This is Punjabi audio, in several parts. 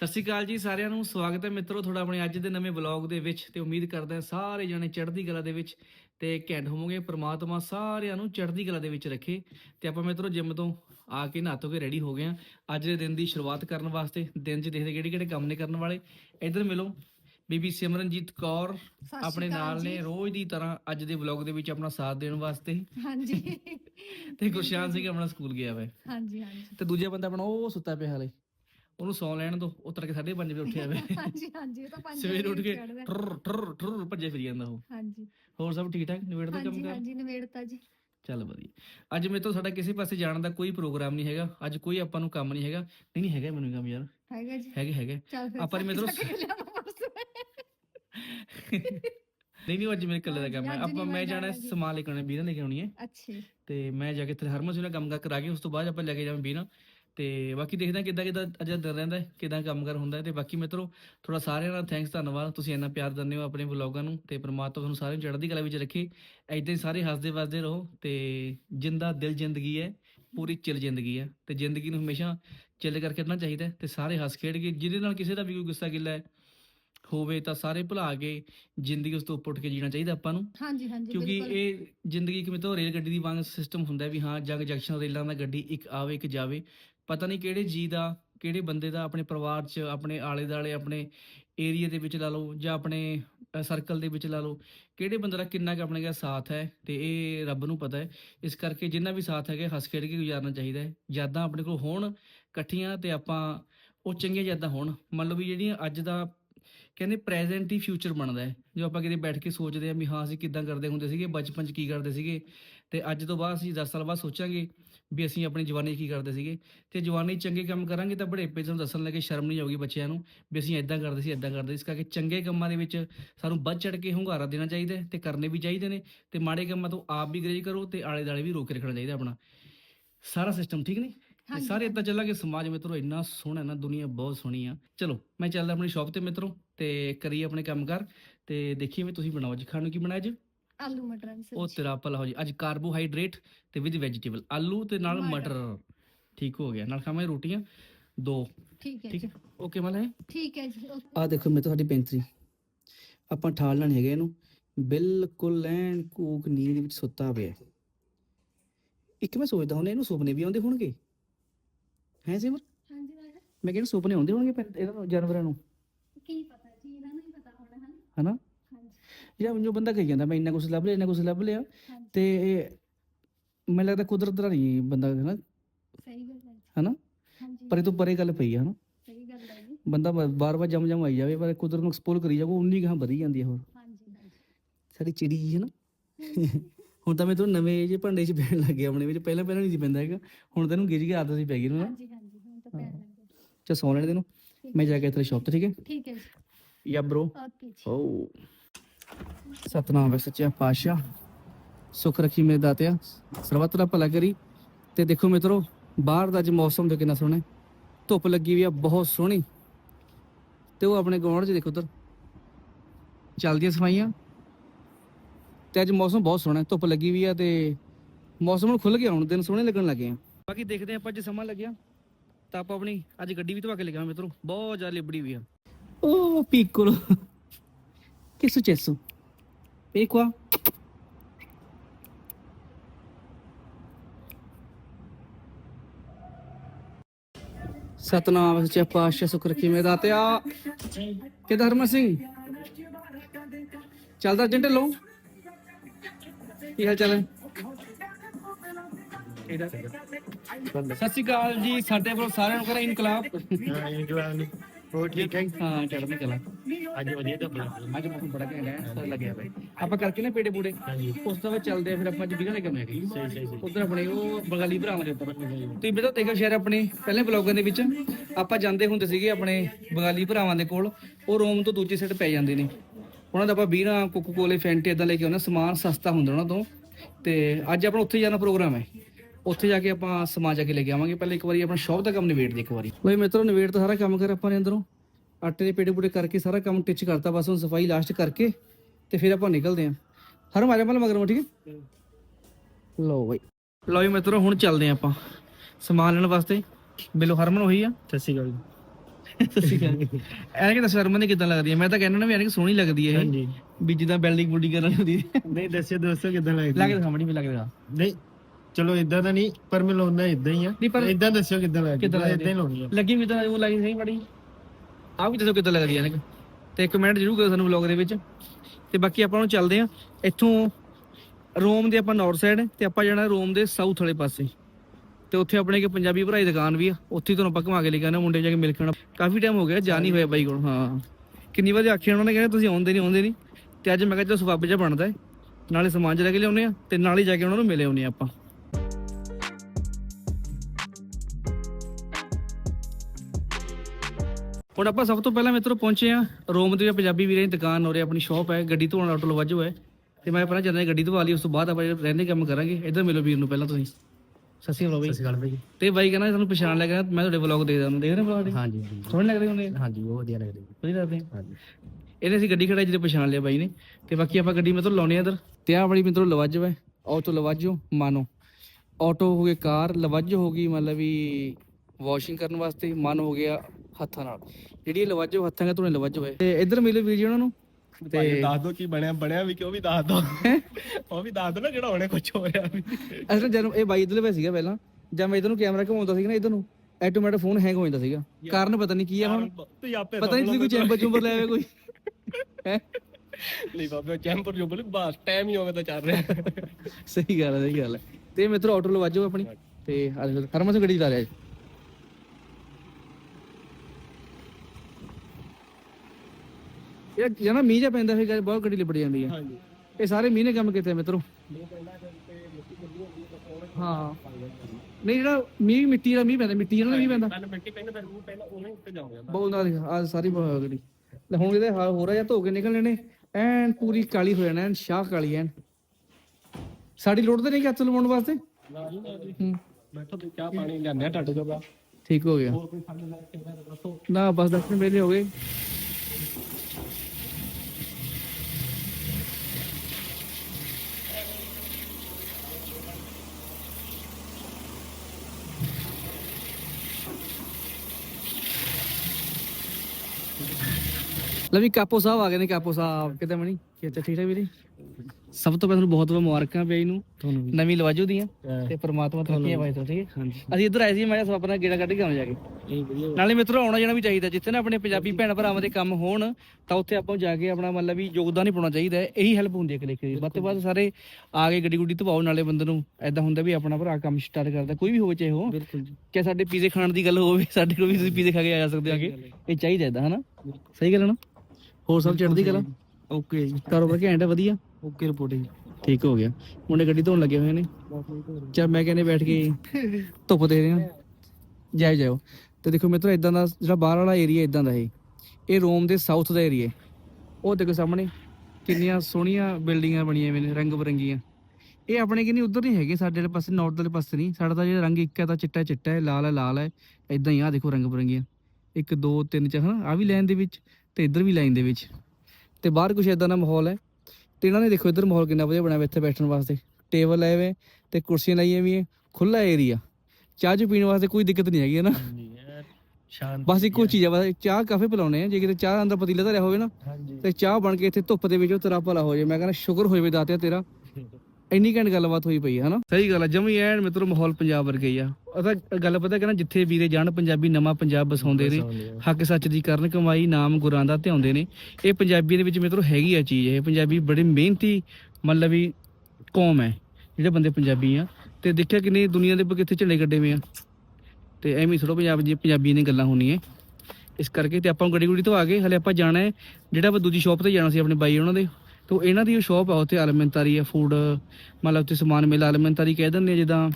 ਸਤਿ ਸ਼੍ਰੀ ਅਕਾਲ ਜੀ ਸਾਰਿਆਂ ਨੂੰ ਸਵਾਗਤ ਹੈ ਮਿੱਤਰੋ ਤੁਹਾਡਾ ਆਪਣੇ ਅੱਜ ਦੇ ਨਵੇਂ ਵਲੌਗ ਦੇ ਵਿੱਚ ਤੇ ਉਮੀਦ ਕਰਦੇ ਹਾਂ ਸਾਰੇ ਜਣੇ ਚੜ੍ਹਦੀ ਕਲਾ ਦੇ ਵਿੱਚ ਤੇ ਘੈਂਟ ਹੋਵੋਗੇ ਪ੍ਰਮਾਤਮਾ ਸਾਰਿਆਂ ਨੂੰ ਚੜ੍ਹਦੀ ਕਲਾ ਦੇ ਵਿੱਚ ਰੱਖੇ ਤੇ ਆਪਾਂ ਮਿੱਤਰੋ ਜਿਮ ਤੋਂ ਆ ਕੇ ਨਹਾ ਧੋ ਕੇ ਰੈਡੀ ਹੋ ਗਏ ਆ ਅੱਜ ਦੇ ਦਿਨ ਦੀ ਸ਼ੁਰੂਆਤ ਕਰਨ ਵਾਸਤੇ ਦਿਨ 'ਚ ਦੇਖਦੇ ਕਿਹੜੇ ਕਿਹੜੇ ਕੰਮ ਨੇ ਕਰਨ ਵਾਲੇ। ਇੱਧਰ ਮਿਲੋ ਬੀਬੀ ਸਿਮਰਨਜੀਤ ਕੌਰ ਆਪਣੇ ਨਾਲ ਨੇ। ਰੋਜ਼ ਦੀ ਤਰ੍ਹਾਂ ਅੱਜ ਦੇ ਵਲੌਗ ਦੇ ਵਿੱਚ ਆਪਣਾ ਸਾਥ ਦੇਣ ਵਾਸਤੇ। ਹਾਂਜੀ। ਤੇ ਗੁਰਸ਼ਾਨ ਸਿੰਘ ਆਪਣਾ ਸਕੂਲ ਗਿਆ ਵਾ। ਹਾਂਜੀ ਹਾਂਜੀ। ਤੇ ਦੂਜਾ ਬੰਦਾ ਆਪਣਾ ਉਹ ਸੁੱਤਾ ਪਿਆ ਹਾਲੇ। ਉਹਨੂੰ ਸੌ ਲੈਣ ਦੋ ਉਹ ਤੜਕੇ 5:30 ਵਜੇ ਉੱਠਿਆ ਵੇ। ਹਾਂਜੀ ਹਾਂਜੀ ਉਹ ਤਾਂ ਪੰਜ ਸਵੇਰ ਉੱਠ ਕੇ। ਟਰ ਟਰ ਟਰ ਭੱਜੇ ਫਿਰੀ ਜਾਂਦਾ ਉਹ। ਹਾਂਜੀ। ਹੋਰ ਸਭ ਠੀਕ ਠਾਕ? ਨਿਬੇੜ ਦਾ ਕੰਮ ਹਾਂਜੀ ਕਰ? ਹਾਂਜੀ ਨਵੇੜਤਾ ਜੀ। ਚੱਲ ਵਧੀਆ। ਅੱਜ ਮੇਰੇ ਤੋਂ ਸਾਡਾ ਕਿਸੇ ਪਾਸੇ ਜਾਣ ਦਾ ਕੋਈ ਪ੍ਰੋਗਰਾਮ ਨਹੀਂ ਹੈਗਾ। ਅੱਜ ਕੋਈ ਆਪਾਂ ਨੂੰ ਕੰਮ ਨਹੀਂ ਹੈਗਾ। ਨਹੀਂ ਨਹੀਂ ਹੈਗਾ ਮੈਨੂੰ ਕੰਮ ਯਾਰ। ਹੈਗਾ ਜੀ। ਹੈਗੇ ਹੈਗੇ। ਚੱਲ ਫਿਰ ਆਪਾਂ ਨੇ ਲਿਆਵਾਂ ਪਰਸ। ਨਹੀਂ ਨਹੀਂ ਅੱਜ ਮੇਰੇ ਇਕੱਲੇ ਦਾ ਕੰਮ ਹੈ। ਅੱਜ ਨਹੀਂ ਆਪਾਂ ਮੈਂ ਮੈਂ ਜਾਣਾ ਜਾਣਾ ਜੀ। ਸਮਾਨ ਲੈ ਕੇ ਆਉਣਾ ਵੀਰਾਂ ਲੈ ਕੇ ਆਉਣੀ ਹੈ। ਅੱਛਾ ਤੇ ਮੈਂ ਜਾ ਕੇ ਇੱਥੇ ਹਰਮਨ ਸਿੰਘ ਨਾਲ ਕੰਮ ਕਾਰ ਕਰਾ ਕੇ ਉਸ ਤੋਂ ਬਾਅਦ ਆਪਾਂ ਲੈ ਕੇ ਜਾਵਾਂ ਵੀਰਾਂ ਤੇ ਬਾਕੀ ਦੇਖਦੇ ਕਿੱਦਾਂ ਕਿੱਦਾਂ ਅੱਜ ਦਿਨ ਰਹਿੰਦਾ ਕਿੱਦਾਂ ਕੰਮ ਕਰ ਹੁੰਦਾ ਹੈ ਤੇ ਬਾਕੀ ਮਿੱਤਰੋ ਥੋੜਾ ਸਾਰਿਆਂ ਦਾ ਥੈਂਕਸ ਧੰਨਵਾਦ। ਤੁਸੀਂ ਇੰਨਾ ਪਿਆਰ ਦਿੰਦੇ ਹੋ ਆਪਣੇ ਵਲੌਗਾਂ ਨੂੰ ਤੇ ਪ੍ਰਮਾਤਮਾ ਤੁਹਾਨੂੰ ਸਾਰਿਆਂ ਨੂੰ ਚੜ੍ਹਦੀ ਕਲਾ ਵਿੱਚ ਰੱਖੇ। ਐਦਾਂ ਹੀ ਸਾਰੇ ਹੱਸਦੇ ਵਸਦੇ ਰਹੋ ਤੇ ਜਿੰਦਾ ਦਿਲ ਜ਼ਿੰਦਗੀ ਹੈ ਪੂਰੀ ਚਿਲ ਜ਼ਿੰਦਗੀ ਹੈ ਤੇ ਜ਼ਿੰਦਗੀ ਨੂੰ ਹਮੇਸ਼ਾ ਚਿਲ ਕਰਕੇ ਰਹਿਣਾ ਚਾਹੀਦਾ ਤੇ ਸਾਰੇ ਹੱਸ ਖੇਡ ਕੇ ਜਿਹਦੇ ਨਾਲ ਕਿਸੇ ਦਾ ਵੀ ਕੋਈ ਗੁੱਸਾ ਗਿੱਲਾ ਹੈ ਹੋਵੇ ਤਾਂ ਸਾਰੇ ਭੁਲਾ ਕੇ ਜ਼ਿੰਦਗੀ ਉਸ ਤੋਂ ਉੱਪਰ ਉੱਠ ਕੇ ਜੀਣਾ ਚਾਹੀਦਾ ਆਪਾਂ ਨੂੰ। ਹਾਂਜੀ ਹਾਂਜੀ ਕਿਉਂਕਿ। ਇਹ ਜ਼ਿੰਦਗੀ ਕਿਵੇਂ ਤੋਂ ਰੇਲ ਗੱਡੀ ਦੀ ਵਾਂਗ ਸਿਸਟਮ ਹੁੰਦਾ ਵੀ ਹਾਂ ਜੰਗ ਜੰਕਸ਼ਨ ਰੇਲਾਂ ਦਾ ਗੱਡੀ ਇੱਕ ਆਵੇ ਇੱਕ ਜਾਵੇ। ਪਤਾ ਨਹੀਂ ਕਿਹੜੇ ਜੀ ਦਾ, ਕਿਹੜੇ ਬੰਦੇ ਦਾ ਆਪਣੇ ਪਰਿਵਾਰ 'ਚ, ਆਪਣੇ ਆਲੇ ਦਾਲੇ ਆਪਣੇ ਏਰੀਆ ਦੇ ਵਿੱਚ ਲਾ ਲਓ ਜਾਂ ਆਪਣੇ ਸਰਕਲ ਦੇ ਵਿੱਚ ਲਾ ਲਓ, ਕਿਹੜੇ ਬੰਦੇ ਦਾ ਕਿੰਨਾ ਕੁ ਆਪਣੇ ਦਾ ਸਾਥ ਹੈ ਤੇ ਇਹ ਰੱਬ ਨੂੰ ਪਤਾ ਹੈ। ਇਸ ਕਰਕੇ ਜਿੰਨਾ ਵੀ ਸਾਥ ਹੈਗਾ, ਹੱਸ ਖੇਡ ਕੇ ਗੁਜ਼ਾਰਨਾ ਚਾਹੀਦਾ ਹੈ। ਯਾਦਾਂ ਆਪਣੇ ਕੋਲ ਹੋਣ ਇਕੱਠੀਆਂ ਤੇ ਆਪਾਂ ਉਹ ਚੰਗੀਆਂ ਯਾਦਾਂ ਹੋਣ। ਮੰਨ ਲਓ ਵੀ ਜਿਹੜੀਆਂ ਅੱਜ ਦਾ ਕਹਿੰਦੇ ਪ੍ਰੈਜ਼ੈਂਟ ਹੀ ਫਿਊਚਰ ਬਣਦਾ ਹੈ। ਜੋ ਆਪਾਂ ਕਿਤੇ ਬੈਠ ਕੇ ਸੋਚਦੇ ਹਾਂ ਵੀ ਹਾਂ ਅਸੀਂ ਕਿੱਦਾਂ ਕਰਦੇ ਹੁੰਦੇ ਸੀਗੇ, ਬਚਪਨ 'ਚ ਕੀ ਕਰਦੇ ਸੀਗੇ ਤੇ ਅੱਜ ਤੋਂ ਬਾਅਦ ਅਸੀਂ 10 ਸਾਲ ਬਾਅਦ ਸੋਚਾਂਗੇ ਵੀ ਅਸੀਂ ਆਪਣੀ ਜਵਾਨੀ 'ਚ ਕੀ ਕਰਦੇ ਸੀਗੇ। ਤੇ ਜਵਾਨੀ 'ਚ ਚੰਗੇ ਕੰਮ ਕਰਾਂਗੇ ਤਾਂ ਬੁਢੇਪੇ 'ਚ ਸਾਨੂੰ ਦੱਸਣ ਲੱਗੇ ਸ਼ਰਮ ਨਹੀਂ ਆਊਗੀ ਬੱਚਿਆਂ ਨੂੰ ਵੀ ਅਸੀਂ ਇਦਾਂ ਕਰਦੇ ਸੀ ਇਦਾਂ ਕਰਦੇ ਸੀ। ਇਸ ਕਰਕੇ ਚੰਗੇ ਕੰਮਾਂ ਦੇ ਵਿੱਚ ਸਾਨੂੰ ਵੱਧ ਚੜ ਕੇ ਹੁੰਗਾਰਾ ਦੇਣਾ ਚਾਹੀਦਾ ਤੇ ਕਰਨੇ ਵੀ ਚਾਹੀਦੇ ਨੇ ਤੇ ਮਾੜੇ ਕੰਮਾਂ ਤੋਂ ਆਪ ਵੀ ਗਰੇਜ ਕਰੋ ਤੇ ਆਲੇ ਦਾਲੇ ਵੀ ਰੋਕ ਕੇ ਰੱਖਣਾ ਚਾਹੀਦਾ ਆਪਣਾ। ਸਾਰਾ ਸਿਸਟਮ ਠੀਕ ਨਹੀਂ? ਸਾਰੇ ਇਦਾਂ ਚੱਲਾਂਗੇ ਸਮਾਜ ਮਿੱਤਰੋ ਇੰਨਾ ਸੋਹਣਾ ਨਾ ਦੁਨੀਆ ਬਹੁਤ ਸੋਹਣੀ ਆ। ਚਲੋ ਮੈਂ ਚੱਲਦਾ ਆਪਣੀ ਸ਼ਾਪ ਤੇ ਮਿੱਤਰੋ ਤੇ ਕਰੀਏ ਆਪਣੇ ਕੰਮ ਕਰ ਤੇ ਦੇਖੀਏ ਵੀ ਤੁਸੀਂ ਬਣਾਓ ਜੀ ਖਾਣ ਨੂੰ ਕੀ ਬਣਾਇਆ ਜੀ ਆਲੂ ਮਟਰਾਂ ਦੀ ਉਹ ਸਬਜ਼ੀ। ਤੇਰਾ ਭਲਾ ਹੋ ਜੀ। ਅੱਜ ਕਾਰਬੋਹਾਈਡਰੇਟ ਤੇ ਵਿਦ ਵੈਜੀਟੇਬਲ। ਆਲੂ ਤੇ ਨਾਲ ਮਟਰ। ਮਟਰ। ਠੀਕ ਹੋ ਗਿਆ। ਨਾਲ ਖਾਵਾਂਗੇ ਰੋਟੀਆਂ। ਦੋ। ਠੀਕ ਹੈ ਠੀਕ ਜੀ। ਹੈ ਓਕੇ ਮਲਾ ਹੈ ਠੀਕ ਹੈ ਜੀ। ਓਕੇ। ਆ ਦੇਖੋ ਮੈਂ ਤੁਹਾਡੀ ਪੈਂਤਰੀ ਆਪਾਂ ਠਾਲ ਲੈਣ ਹੈਗੇ ਇਹਨੂੰ। ਬਿਲਕੁਲ ਐਨ ਕੂਕ ਨੀਂਦ ਵਿੱਚ ਸੁੱਤਾ ਪਿਆ। ਇੱਕ ਮੈਂ ਸੋਚਦਾ ਹੁੰਦਾ ਇਹਨੂੰ ਸੁਪਨੇ ਵੀ ਆਉਂਦੇ ਹੋਣਗੇ। ਹੈ ਸਿਮਰ? ਹਾਂਜੀ ਰਾਜਾ ਮੈਂ ਕਹਿੰਦਾ ਸੁਪਨੇ ਆਉਂਦੇ ਹੋਣਗੇ ਇਹਨਾਂ ਨੂੰ ਜਾਨਵਰਾਂ ਨੂੰ? ਕੀ ਪਤਾ ਜੀ ਇਹਨਾਂ ਨੂੰ ਹੀ ਪਤਾ ਹੋਣਾ ਹਨ ਹਨਾ ਜਿਹੜਾ ਮੈਨੂੰ ਬੰਦਾ ਕਹੀ ਜਾਂਦਾ ਮੈਂ ਇੰਨਾ ਕੁਝ ਲੱਭ ਲਿਆ ਇੰਨਾ ਕੁਝ ਲੱਭ ਲਿਆ। ਤੇ ਇਹ ਮੈਨੂੰ ਲੱਗਦਾ ਕੁਦਰਤ ਦਾ ਨਹੀਂ ਬੰਦਾ ਹਨਾ। ਸਹੀ ਗੱਲ ਹੈ ਜੀ। ਹਨਾ? ਪਰ ਇਹ ਤੋਂ ਪਰੇ ਗੱਲ ਪਈ ਆ ਹਨਾ? ਸਹੀ ਗੱਲ ਹੈ ਜੀ। ਬੰਦਾ ਬਾਰ-ਬਾਰ ਜਮ ਜਮ ਆਈ ਜਾਵੇ ਪਰ ਕੁਦਰਤ ਨੂੰ ਐਕਸਪਲੋਰ ਕਰੀ ਜਾਵੇ ਉਨੀ ਗਾਂ ਵਧੀ ਜਾਂਦੀ ਹੈ ਹੋਰ। ਹਾਂਜੀ ਸਾਡੀ ਚਿੜੀ ਜੀ ਹੈ ਨਾ ਹੁਣ ਤਾਂ ਮੈਂ ਤੋਂ ਨਵੇਂ ਜੇ ਭਾਂਡੇ 'ਚ ਪੈਣ ਲੱਗ ਗਿਆ ਆਪਣੇ ਵਿੱਚ ਪਹਿਲਾਂ ਪਹਿਲਾਂ ਨਹੀਂ ਸੀ ਪੈਂਦਾ ਹੈਗਾ ਹੁਣ ਤੈਨੂੰ ਗਿਜ ਕੇ ਆਦਤ ਸੀ ਪੈ ਗਈ ਨੂੰ ਨਾ। ਹਾਂਜੀ ਹਾਂਜੀ ਹੁਣ ਤਾਂ ਪੈਣ ਲੱਗੇ ਚਾ ਸੌ ਲੈਣ ਤੈਨੂੰ ਮੈਂ ਜਾ ਕੇ ਤੇਰੇ ਸ਼ਾਪ ਤੇ ਠੀਕ ਹੈ? ਠੀਕ ਹੈ ਜੀ। ਯਾ ਬ్రో ਓਕੇ ਜੀ। ਓ। ਸਤਨਾਮ ਹੈ ਸੱਚਾ ਪਾਤਸ਼ਾਹ। ਸੁਖ ਰੱਖੀ ਮੇਰੇ ਦਾਤਿਆ ਸਰਬੱਤ ਦਾ ਭਲਾ ਕਰੀ। ਤੇ ਦੇਖੋ ਮਿੱਤਰੋ ਬਾਹਰ ਦਾ ਅੱਜ ਮੌਸਮ ਦੇ ਕਿੰਨਾ ਸੋਹਣਾ ਹੈ। ਧੁੱਪ ਲੱਗੀ ਵੀ ਆ ਬਹੁਤ ਸੋਹਣੀ। ਤੇ ਉਹ ਆਪਣੇ ਗਾਉਣ 'ਚ ਦੇਖੋ ਉਧਰ। ਚੱਲਦੀਆਂ ਸਫਾਈਆਂ। ਤੇ ਅੱਜ ਮੌਸਮ ਬਹੁਤ ਸੋਹਣਾ ਹੈ, ਧੁੱਪ ਲੱਗੀ ਵੀ ਆ ਤੇ ਮੌਸਮ ਹੁਣ ਖੁੱਲ ਗਿਆ ਹੁਣ ਦਿਨ ਸੋਹਣੇ ਲੱਗਣ ਲੱਗੇ ਆ। ਬਾਕੀ ਦੇਖਦੇ ਆਪਾਂ ਜੇ ਸਮਾਂ ਲੱਗਿਆ। ਤਾਂ ਆਪਾਂ ਆਪਣੀ ਅੱਜ ਗੱਡੀ ਵੀ ਧਵਾ ਕੇ ਲੈ ਕੇ ਮਿੱਤਰੋ। ਬਹੁਤ ਜ਼ਿਆਦਾ ਲਿਬੜੀ ਵੀ ਆ। Oh, piccolo. Che è successo? Vieni qua. Satnam ਸੱਚੇ ਪਾਤਸ਼ਾਹ ਸੁਖ ਰੱਖੀ ਮੇਰੇ ਦਾਤਿਆ ਕਿਦਾਂ ਹਰਮਨ ਸਿੰਘ ਚੱਲਦਾ ਜੰਟੇ ਲੋ ਕੀ ਹਾਲ ਚਾਲ ਹੈ ਸਤਿ ਸ਼੍ਰੀ ਅਕਾਲ ਜੀ ਸਾਡੇ ਵੱਲੋਂ ਸਾਰਿਆਂ ਨੂੰ ਕਰਾਂ ਇਨਕਲਾਬ ਹੋਰ ਠੀਕ ਹੈ ਹਾਂ ਚੜ੍ਹਦੀ ਕਲਾ ਅੱਜ ਵਧੀਆ ਤਾਂ ਬਣਾ ਅੱਜ ਮੌਸਮ ਬੜਾ ਘੈਂਟ ਹੈ ਸਰ ਲੱਗਿਆ ਬਾਈ। ਆਪਾਂ ਕਰਕੇ ਨਾ ਪੇੜੇ ਪੂੜੇ। ਉਸ ਤੋਂ ਬਾਅਦ ਚੱਲਦੇ ਆ ਫਿਰ ਆਪਾਂ ਅੱਜ ਵੀਰਾਂ ਲੈ ਕੇ ਆਵਾਂਗੇ ਸਹੀ ਸਹੀ ਉਧਰ ਆਪਣੇ ਉਹ ਬਗਾਲੀ ਭਰਾਵਾਂ ਦੇ ਉੱਪਰ ਤੁਸੀਂ ਬੇਟਾ ਦੇਖੋ ਸ਼ਾਇਦ ਆਪਣੇ ਪਹਿਲੇ ਬਲੌਗਾਂ ਦੇ ਵਿੱਚ ਆਪਾਂ ਜਾਂਦੇ ਹੁੰਦੇ ਸੀਗੇ ਆਪਣੇ ਬਗਾਲੀ ਭਰਾਵਾਂ ਦੇ ਕੋਲ। ਉਹ ਰੋਮ ਤੋਂ ਦੂਜੀ ਸਾਈਡ ਪੈ ਜਾਂਦੇ ਨੇ। ਉਹਨਾਂ ਦਾ ਆਪਾਂ ਵੀਰਾਂ ਕੋਕੋ ਕੋਲੇ ਫੈਂਟੇ ਇਦਾਂ ਲੈ ਕੇ ਆਉਣਾ ਸਮਾਨ ਸਸਤਾ ਹੁੰਦਾ ਉਹਨਾਂ ਤੋਂ। ਤੇ ਅੱਜ ਆਪਣਾ ਉੱਥੇ ਜਾਣਾ ਪ੍ਰੋਗਰਾਮ ਹੈ। ਉੱਥੇ ਜਾ ਕੇ ਆਪਾਂ ਸਮਾਨ ਜਾ ਕੇ ਲੈ ਕੇ ਆਵਾਂਗੇ। ਪਹਿਲੇ ਇੱਕ ਵਾਰੀ ਆਪਣਾ ਸ਼ੌਪ ਦਾ ਕੰਮ ਨਿਬੇੜ ਦੇ ਇੱਕ ਵਾਰੀ। ਬਈ ਮਿੱਤਰੋ ਨਿਬੇੜ ਤਾਂ ਸਾਰਾ ਕੰਮ ਕਰ ਆਪਾਂ ਨੇ ਅੰਦਰੋਂ। ਆਟੇ ਦੇ ਪੇੜੇ ਪੂੜੇ ਕਰਕੇ ਸਾਰਾ ਕੰਮ ਟਿਚ ਕਰਤਾ ਬਸ ਹੁਣ ਸਫ਼ਾਈ ਲਾਸਟ ਕਰਕੇ ਤੇ ਫਿਰ ਆਪਾਂ ਨਿਕਲਦੇ ਆਂ ਹਰ ਮਾਰੇ ਮਲ ਮਗਰ ਠੀਕ ਹੈ? ਲਓ ਬਈ। ਲਓ ਜੀ ਮਿੱਤਰੋ ਹੁਣ ਚੱਲਦੇ ਆਂ ਆਪਾਂ ਸਮਾਨ ਲੈਣ ਵਾਸਤੇ। ਬਿਲੋ ਹਰਮਨ ਉਹੀ ਆ? ਸਤਿ ਸ਼੍ਰੀ ਅਕਾਲ ਐਨਕ ਦੱਸ ਰਮਨ ਦੀ ਕਿਦਾਂ ਲੱਗਦੀ ਹੈ? ਮੈਂ ਤਾਂ ਕਹਿੰਦਾ ਨਾ ਵੀ ਐਨਕ ਸੋਹਣੀ ਲੱਗਦੀ ਹੈ ਇਹ। ਹਾਂਜੀ। ਵੀ ਜਿੱਦਾਂ ਬਿਲਡਿੰਗ ਬੁਲਡਿੰਗ ਕਰਨ ਹੁੰਦੀ ਹੈ। ਨਹੀਂ ਦੱਸਿਓ ਦੋਸਤੋ ਕਿਦਾਂ ਲੱਗਦੀ ਲੱਗ ਦਿਖਾ ਮੜੀ ਵੀ ਲੱਗ ਦਿਖਾ ਨਹੀਂ ਚਲੋ ਇਦਾਂ ਤਾਂ ਨਹੀਂ ਪਰ ਮੈਂ ਲਾਉਣਾ ਇਦਾਂ ਹੀ ਆ। ਨਹੀਂ, ਪਰ- ਇਦਾਂ ਦੱਸਿਓ ਕਿਦਾਂ ਲੱਗਦੀ ਕਿੱਦਾਂ ਲੱਗਦੀ ਇਦਾਂ ਹੀ ਲਾਉਣੀ ਆ। ਲੱਗੀ ਵੀ ਤਾਂ ਉਹ ਲੱਗੀ ਸਹੀ ਮੜੀ ਆਹ ਵੀ ਦੱਸੋ ਕਿਦਾਂ ਲੱਗਦੀ ਹੈ ਐਨਕ ਤੇ ਕਮੈਂਟ ਜ਼ਰੂਰ ਕਰੋ ਸਾਨੂੰ ਵਲੌਗ ਦੇ ਵਿੱਚ। ਤੇ ਬਾਕੀ ਆਪਾਂ ਨੂੰ ਚੱਲਦੇ ਆ। ਇੱਥੋਂ ਰੋਮ ਦੇ ਆਪਾਂ ਨਾਰਥ ਸਾਈਡ ਤੇ ਆਪਾਂ ਜਾਣਾ ਰੋਮ ਦੇ ਸਾਊਥ ਵਾਲੇ ਪਾਸੇ। ਤੇ ਉੱਥੇ ਆਪਣੇ ਇੱਕ ਪੰਜਾਬੀ ਭਰਾ ਦੀ ਦੁਕਾਨ ਵੀ ਆ। ਉੱਥੇ ਹੀ ਤੁਹਾਨੂੰ ਆਪਾਂ ਘੁਮਾ ਕੇ ਲੈ ਕੇ ਆਉਣਾ ਮੁੰਡੇ ਜਾ ਕੇ ਮਿਲ ਕੇ ਆਉਣਾ। ਕਾਫੀ ਟਾਈਮ ਹੋ ਗਿਆ ਜਾ ਨਹੀਂ ਹੋਇਆ ਬਾਈ ਕੋਲ ਹਾਂ। ਕਿੰਨੀ ਵਾਰ ਆਖਿਆ ਉਹਨਾਂ ਨੇ ਕਹਿੰਦੇ ਤੁਸੀਂ ਆਉਂਦੇ ਨਹੀਂ ਆਉਂਦੇ ਨਹੀਂ। ਤੇ ਅੱਜ ਮੈਂ ਕਿਹਾ ਚਲੋ ਸਵਾਬ ਜਿਹਾ ਬਣਦਾ ਹੈ। ਨਾਲੇ ਸਮਾਨ ਜਿਹਾ ਲੈ ਕੇ ਲਿਆਉਂਦੇ ਆ ਤੇ ਨਾਲੇ ਜਾ ਕੇ ਉਹਨਾਂ ਨੂੰ ਮਿਲੇ ਆਉਂਦੇ ਆ ਆਪਾਂ। ਹੁਣ ਆਪਾਂ ਸਭ ਤੋਂ ਪਹਿਲਾਂ ਮਿੱਤਰੋ ਪਹੁੰਚੇ ਆ ਰੋਮ ਦੇ ਪੰਜਾਬੀ ਵੀਰੇ ਦੀ ਦੁਕਾਨ ਹੋ ਰਹੀ ਆਪਣੀ ਸ਼ਾਪ ਹੈ ਗੱਡੀ ਧੋਣ ਆਟੋ ਲਵਾਜੋ ਹੈ। ਤੇ ਮੈਂ ਪਹਿਲਾਂ ਜਦੋਂ ਗੱਡੀ ਧਵਾ ਲਈ ਉਸ ਤੋਂ ਬਾਅਦ ਆਪਾਂ ਜਿਹੜੇ ਰਹਿੰਦੇ ਕੰਮ ਕਰਾਂਗੇ। ਇੱਧਰ ਮਿਲੋ ਵੀਰ ਨੂੰ ਪਹਿਲਾਂ ਤੁਸੀਂ। ਸਤਿ ਸ਼੍ਰੀ ਅਕਾਲ ਬਾਈ। ਸਤਿ ਸ਼੍ਰੀ ਅਕਾਲ ਤੇ ਬਾਈ ਕਹਿੰਦਾ ਤੁਹਾਨੂੰ ਪਛਾਣ ਲਿਆ ਕਹਿੰਦਾ ਮੈਂ ਤੁਹਾਡੇ ਵਲੌਗ ਦੇਖਦਾ ਹਾਂ ਦੇਖ ਰਹੇ ਵਲੌਗ ਦੇ ਹਾਂਜੀ। ਸੋਹਣੇ ਲੱਗਦੇ ਹੁੰਦੇ ਹਾਂਜੀ ਉਹ ਵਧੀਆ ਲੱਗਦੀ। ਵਧੀਆ ਲੱਗਦੇ ਹਾਂਜੀ। ਇਹਨੇ ਅਸੀਂ ਗੱਡੀ ਖੜਾਈ ਜਿਹਦੇ ਪਛਾਣ ਲਿਆ ਬਾਈ ਨੇ। ਤੇ ਬਾਕੀ ਆਪਾਂ ਗੱਡੀ ਮਤਲਬ ਲਾਉਣੇ ਆ ਇਧਰ। ਤੇ ਆ ਬੜੀ ਮਤਲਬ ਲਵਾਜੋ ਹੈ। ਆਟੋ ਲਵਾਜੋ ਮਾਨੋ। ਆਟੋ ਹੋ ਗਏ ਕਾਰ ਲਵਾਜੋ ਹੋ ਗਈ ਮਤਲਬ ਵੀ ਵਾਸ਼ਿੰਗ ਕਰਨ ਵਾਸਤੇ। ਮਨ ਹੋ ਗਿਆ ਹੱਥਾਂ ਨਾਲ। ਜਿਹੜੀ ਲਵਾਜੋ ਹੱਥਾਂ ਨਾਲ ਧੋਣੇ ਲਵਾਜੋ ਹੈ। ਤੇ ਇਧਰ ਮਿਲੇ ਵੀਰ ਜੀ ਉਹਨਾਂ ਨੂੰ। ਤੇ ਦੱਸ ਦੋ ਕੀ ਬਣਿਆ ਬਣਿਆ ਵੀ ਕਿਉਂ ਵੀ ਦੱਸ ਦੋ। ਉਹ ਵੀ ਦੱਸ ਦੋ ਨਾ ਜਿਹੜਾ ਹੁਣੇ ਕੁਝ ਹੋ ਰਿਹਾ ਵੀ। ਅਸਲ ਜਦ ਇਹ ਬਾਈ ਇਧਰਲੇ ਪੈ ਸੀਗਾ ਪਹਿਲਾਂ ਜਦ ਮੈਂ ਇਧਰ ਨੂੰ ਕੈਮਰਾ ਘੁਮਾਉਂਦਾ ਸੀਗਾ ਨਾ ਇਧਰ ਨੂੰ ਆਟੋਮੈਟਿਕ ਫੋਨ ਹੈਂਗ ਹੋ ਜਾਂਦਾ ਸੀਗਾ। ਕਾਰਨ ਪਤਾ ਨਹੀਂ ਕੀ ਆ ਹੁਣ। ਪਤਾ ਨਹੀਂ ਤੁਸੀਂ ਕੋਈ ਚੈਂਬਰ ਚੁੰਬਰ ਲੈ ਆਵੇ ਕੋਈ। ਹੈ? ਨਹੀਂ ਬਾਬੇ ਚੈਂਪਰ ਜੋ ਬੋਲੇ ਬਸ ਟਾਈਮ ਹੀ ਹੋਵੇ ਤਾਂ ਚੱਲ ਰਿਹਾ। ਸਹੀ ਗੱਲ ਹੈ ਸਹੀ ਗੱਲ ਹੈ। ਤੇ ਮਿੱਤਰੋ ਆਟੋ ਲਵਾਜੋ ਆਪਣੀ। ਤੇ ਹਰਮਨ ਸਿੰਘ ਗੱਡੀ ਚਲਾ ਰਿਹਾ ਜੀ। ਇਹ ਜਨਾ ਮੀਂਹ ਜਿਹਾ ਪੈਂਦਾ ਫਿਰ ਬਹੁਤ ਗੱਡੀ ਲਿਪੜ ਜਾਂਦੀ ਹੈ ਹਾਂਜੀ। ਇਹ ਸਾਰੇ ਮੀਂਹ ਨੇ ਕੰਮ ਕੀਤੇ ਮਿੱਤਰੋ। ਹਾਂ। ਨਹੀਂ ਜਿਹੜਾ ਮੀਂਹ ਮਿੱਟੀ ਦਾ ਮੀਂਹ ਪੈਂਦਾ ਮਿੱਟੀ ਨਾਲ ਮੀਂਹ ਪੈਂਦਾ। ਪਹਿਲਾਂ ਮਿੱਟੀ ਪੈਂਦਾ ਫਿਰ ਉਹ ਪਹਿਲਾਂ ਉਵੇਂ ਉੱਤੇ ਜਾਊਗਾ ਬਹੁਤ ਨਾਲ ਆ ਸਾਰੀ ਬ- ਗੱਡੀ। ਲੈ ਹੁਣ ਇਹਦੇ ਹਾਲ ਹੋ ਰਿਹਾ ਜਾਂ ਧੋ ਕੇ ਨਿਕਲਣੇ ਨੇ ਐਨ ਪੂਰੀ ਕਾਲੀ ਹੋ ਜਾਣਾ ਐਨ ਸ਼ਾਹ ਕਾਲੀ ਐਨ। ਸਾਡੀ ਲੋੜ ਤਾਂ ਨਹੀਂ ਕੱਚ ਲਵਾਉਣ ਵਾਸਤੇ। ਬੈਠੋ ਤੇ ਚਾਹ ਪਾਣੀ ਆ ਟੱਟ ਜੋਗਾ। ਠੀਕ ਹੋ ਗਿਆ। ਮੈਂ ਨਾ ਬਸ ਦਸ ਮਿੰਟ ਵੇਲੇ ਹੋ ਗਏ। ਲਵੀ ਕਾਪੋ ਸਾਹਿਬ ਆ ਗਏ ਨੇ ਕਾਪੋ ਸਾਹਿਬ। ਕਿਤੇ ਮਣੀ ਕੀ ਠੀਕ ਠਾਕ ਵੀਰੇ? ਸਭ ਤੋਂ ਪਹਿਲਾਂ ਤੁਹਾਨੂੰ ਬਹੁਤ ਬਹੁਤ ਮੁਬਾਰਕਾਂ ਪਿਆ ਨੂੰ। ਤੁਹਾਨੂੰ ਵੀ। ਨਵੀਂ ਲਵਾਜੂ ਦੀਆਂ ਤੇ ਪ੍ਰਮਾਤਮਾ ਤਰੱਕੀਆਂ ਪਾਏ ਤੋਂ ਠੀਕ ਹੈ? ਅਸੀਂ ਇੱਧਰ ਆਏ ਸੀ ਮੈਂ ਕਿਹਾ ਆਪਣਾ ਗੇੜਾ ਕੱਢ ਕੇ ਆਉਣਾ ਜਾ ਕੇ। ਨਾਲੇ ਮਿੱਤਰੋ ਆਉਣਾ ਜਾਣਾ ਵੀ ਚਾਹੀਦਾ। ਜਿੱਥੇ ਨਾ ਆਪਣੇ ਪੰਜਾਬੀ ਭੈਣ ਭਰਾਵਾਂ ਦੇ ਕੰਮ ਹੋਣ ਤਾਂ ਉੱਥੇ ਆਪਾਂ ਜਾ ਕੇ ਆਪਣਾ ਮਤਲਬ ਵੀ ਯੋਗਦਾਨ ਹੀ ਪਾਉਣਾ ਚਾਹੀਦਾ ਹੈ। ਇਹੀ ਹੈਲਪ ਹੁੰਦੀ ਹੈ ਇੱਕ ਲੇਖੇ ਦੀ। ਵੱਧ ਤੋਂ ਵੱਧ ਸਾਰੇ ਆ ਕੇ ਗੱਡੀ ਗੁੱਡੀ ਧਵਾਓ ਨਾਲੇ ਬੰਦੇ ਨੂੰ ਐਦਾਂ ਹੁੰਦਾ ਵੀ ਆਪਣਾ ਭਰਾ ਕੰਮ ਸਟਾਰਟ ਕਰਦਾ। ਕੋਈ ਵੀ ਹੋਵੇ ਚਾਹੇ ਜੀ। ਕਿ ਸਾਡੇ ਪੀਜ਼ੇ ਖਾਣ ਦੀ ਗੱਲ ਹੋਵੇ ਸਾਡੇ ਕੋਲ ਵੀ ਤੁਸੀਂ ਪੀਜ਼ੇ ਖਾ ਕੇ ਆ ਜਾ ਸਕਦੇ ਆਗੇ ਇਹ ਚਾਹੀਦਾ ਇਦਾਂ ਹਨਾ? ਸਹੀ ਗੱਲ ਹੈ ਨਾ? ਹੋਰ ਸਭ ਚੜ੍ਹਦੀ ਕਲਾ? ਓਕੇ ਜੀ। ਕਾਰੋਬਾਰ ਘੈਂਟ ਹੈ ਵਧੀਆ? ਓਕੇ ਰਿਪੋਰਟ ਜੀ ਠੀਕ ਹੋ ਗਿਆ। ਮੁੰਡੇ ਗੱਡੀ ਧੋਣ ਲੱਗੇ ਹੋਏ ਨੇ। ਚਲ ਮੈਂ ਕਹਿੰਦੇ ਬੈਠ ਕੇ ਧੁੱਪ ਦੇ ਰਹੇ ਹਾਂ। ਜਾਇ ਜਾਓ ਤੇ ਦੇਖੋ ਮਿੱਤਰੋ ਇਦਾਂ ਦਾ ਜਿਹੜਾ ਬਾਹਰ ਵਾਲਾ ਏਰੀਆ ਇਦਾਂ ਦਾ ਇਹ। ਇਹ ਰੋਮ ਦੇ ਸਾਊਥ ਦਾ ਏਰੀਆ ਉਹ ਦੇਖੋ ਸਾਹਮਣੇ ਕਿੰਨੀਆਂ ਸੋਹਣੀਆਂ ਬਿਲਡਿੰਗਾਂ ਬਣੀਆਂ ਹੋਈਆਂ ਨੇ ਰੰਗ ਬਰੰਗੀਆਂ। ਇਹ ਆਪਣੇ ਕਿ ਨਹੀਂ ਉਧਰ ਨਹੀਂ ਹੈਗੇ ਸਾਡੇ ਵਾਲੇ ਪਾਸੇ ਨਾਰਥ ਵਾਲੇ ਪਾਸੇ ਨਹੀਂ। ਸਾਡਾ ਤਾਂ ਜਿਹੜਾ ਰੰਗ ਇੱਕ ਹੈ ਤਾਂ ਚਿੱਟਾ ਚਿੱਟਾ ਹੈ ਲਾਲ ਹੈ ਲਾਲ ਹੈ। ਇਦਾਂ ਹੀ ਆ ਦੇਖੋ ਰੰਗ ਬਰੰਗੀਆਂ। ਇੱਕ ਦੋ ਤਿੰਨ ਚ ਹਨਾ? ਆ ਵੀ ਲਾਈਨ ਦੇ ਵਿੱਚ। ਤੇ ਇੱਧਰ ਵੀ ਲਾਈਨ ਦੇ ਵਿੱਚ। ਤੇ ਬਾਹਰ ਕੁਝ ਇਦਾਂ ਦਾ ਮਾਹੌਲ ਹੈ। ਤੇ ਇਹਨਾਂ ਨੇ ਦੇਖੋ ਇੱਧਰ ਮਾਹੌਲ ਕਿੰਨਾ ਵਧੀਆ ਬਣਾਇਆ ਇੱਥੇ ਬੈਠਣ ਵਾਸਤੇ। ਟੇਬਲ ਲਾਏ ਹੋਏ ਤੇ ਕੁਰਸੀਆਂ ਲਾਈਆਂ ਵੀ ਹੈ ਖੁੱਲਾ ਏਰੀਆ। ਚਾਹ ਚੂਹ ਪੀਣ ਵਾਸਤੇ ਕੋਈ ਦਿੱਕਤ ਨਹੀਂ ਹੈਗੀ ਹੈ ਨਾ? ਸ਼ਾਂਤ ਬਸ ਇੱਕੋ ਚੀਜ਼ ਆ ਬਸ ਚਾਹ ਕਾਫੇ ਪਿਲਾਉਣੇ ਆ ਜੇ ਕਿਤੇ ਚਾਹ ਅੰਦਰ ਪਤੀਲਾ ਧਰਿਆ ਹੋਵੇ ਨਾ ਤੇ ਚਾਹ ਬਣ ਕੇ ਇੱਥੇ ਧੁੱਪ ਦੇ ਵਿੱਚ ਉਹ ਤੇਰਾ ਭਲਾ ਹੋ ਜਾਏ। ਮੈਂ ਕਹਿੰਦਾ ਸ਼ੁਕਰ ਹੋਏ ਵੇ ਦਾਤਿਆ ਤੇਰਾ। ਇੰਨੀ ਘੈਂਟ ਗੱਲਬਾਤ ਹੋਈ ਪਈ ਹੈ ਹਨਾ? ਸਹੀ ਗੱਲ ਆ ਜਮੀ ਐਨ ਮਿੱਤਰੋ ਮਾਹੌਲ ਪੰਜਾਬ ਵਰਗਾ ਹੀ ਆ। ਉਹਦਾ ਗੱਲ ਪਤਾ ਕਹਿੰਦਾ ਜਿੱਥੇ ਵੀਰੇ ਜਾਣ ਪੰਜਾਬੀ ਨਵਾਂ ਪੰਜਾਬ ਬਸਾਉਂਦੇ ਨੇ ਹੱਕ ਸੱਚ ਦੀ ਕਰਨ ਕਮਾਈ ਨਾਮ ਗੁਰਾਂ ਦਾ ਧਿਆਉਂਦੇ ਨੇ। ਇਹ ਪੰਜਾਬੀ ਦੇ ਵਿੱਚ ਮਿੱਤਰੋ ਹੈਗੀ ਆ ਚੀਜ਼ ਇਹ ਪੰਜਾਬੀ ਬੜੇ ਮਿਹਨਤੀ ਮਤਲਬ ਵੀ ਕੌਮ ਹੈ ਜਿਹੜੇ ਬੰਦੇ ਪੰਜਾਬੀ ਆ। ਤੇ ਦੇਖਿਆ ਕਿੰਨੀ ਦੁਨੀਆ ਦੇ ਕਿੱਥੇ ਝੰਡੇ ਕੱਢੇ ਹੋਏ ਆ। ਤੇ ਐਵੇਂ ਥੋੜਾ ਪੰਜਾਬ ਜੀ ਪੰਜਾਬੀ ਦੀਆਂ ਗੱਲਾਂ ਹੋਣੀਆਂ ਇਸ ਕਰਕੇ ਤੇ ਆਪਾਂ ਨੂੰ ਗੱਡੀ ਗੁੱਡੀ ਤੋਂ ਆ ਗਏ ਹਲੇ ਆਪਾਂ ਜਾਣਾ ਹੈ ਜਿਹੜਾ ਆਪਾਂ ਦੂਜੀ ਸ਼ਾਪ ਤੇ ਜਾਣਾ ਸੀ ਆਪਣੇ ਬਾਈ ਉਹਨਾਂ ਦੇ। ਤੇ ਇਹਨਾਂ ਦੀ ਉਹ ਸ਼ਾਪ ਆ ਉੱਥੇ ਅਲਮੰਤਾਰੀ ਆ ਫੂਡ ਮਤਲਬ ਉੱਥੇ ਸਮਾਨ ਮਿਲਦਾ ਅਲਮੰਤਾਰੀ ਕਹਿ ਦਿੰਦੇ ਆ ਜਿੱਦਾਂ